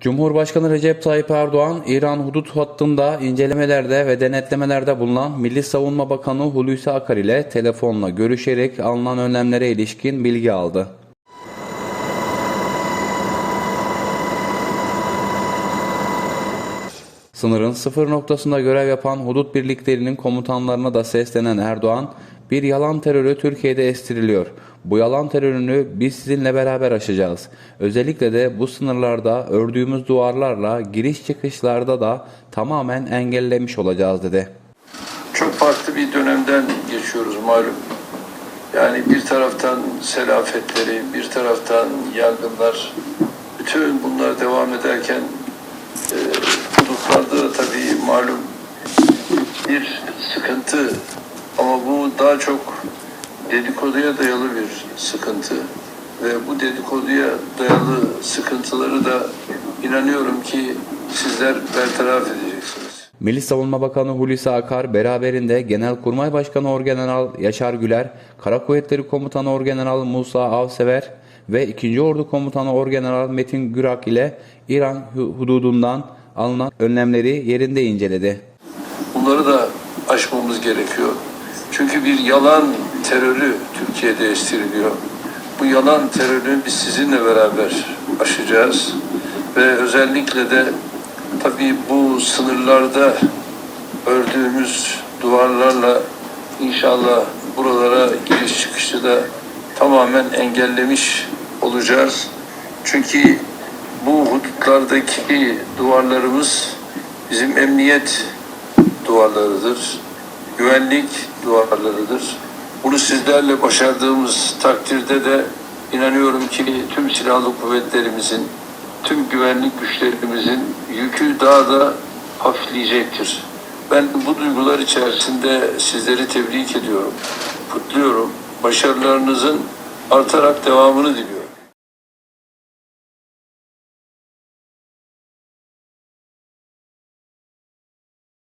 Cumhurbaşkanı Recep Tayyip Erdoğan, İran hudut hattında incelemelerde ve denetlemelerde bulunan Milli Savunma Bakanı Hulusi Akar ile telefonla görüşerek alınan önlemlere ilişkin bilgi aldı. Sınırın sıfır noktasında görev yapan hudut birliklerinin komutanlarına da seslenen Erdoğan, bir yalan terörü Türkiye'de estiriliyor. Bu yalan terörünü biz sizinle beraber aşacağız. Özellikle de bu sınırlarda ördüğümüz duvarlarla giriş çıkışlarda da tamamen engellemiş olacağız dedi. Çok farklı bir dönemden geçiyoruz malum. Yani bir taraftan sel afetleri, bir taraftan yangınlar, bütün bunlar devam ederken e, hudutlarda da tabii malum bir sıkıntı ama bu daha çok dedikoduya dayalı bir sıkıntı ve bu dedikoduya dayalı sıkıntıları da inanıyorum ki sizler bertaraf edeceksiniz. Milli Savunma Bakanı Hulusi Akar beraberinde Genelkurmay Başkanı Orgeneral Yaşar Güler, Kara Kuvvetleri Komutanı Orgeneral Musa Avsever ve 2. Ordu Komutanı Orgeneral Metin Gürak ile İran hu- hududundan alınan önlemleri yerinde inceledi. Bunları da aşmamız gerekiyor. Çünkü bir yalan terörü Türkiye'de estiriliyor. Bu yalan terörü biz sizinle beraber aşacağız. Ve özellikle de tabii bu sınırlarda ördüğümüz duvarlarla inşallah buralara giriş çıkışı da tamamen engellemiş olacağız. Çünkü bu hudutlardaki duvarlarımız bizim emniyet duvarlarıdır. Güvenlik duvarlarıdır. Bunu sizlerle başardığımız takdirde de inanıyorum ki tüm silahlı kuvvetlerimizin, tüm güvenlik güçlerimizin yükü daha da hafifleyecektir. Ben bu duygular içerisinde sizleri tebrik ediyorum, kutluyorum. Başarılarınızın artarak devamını diliyorum.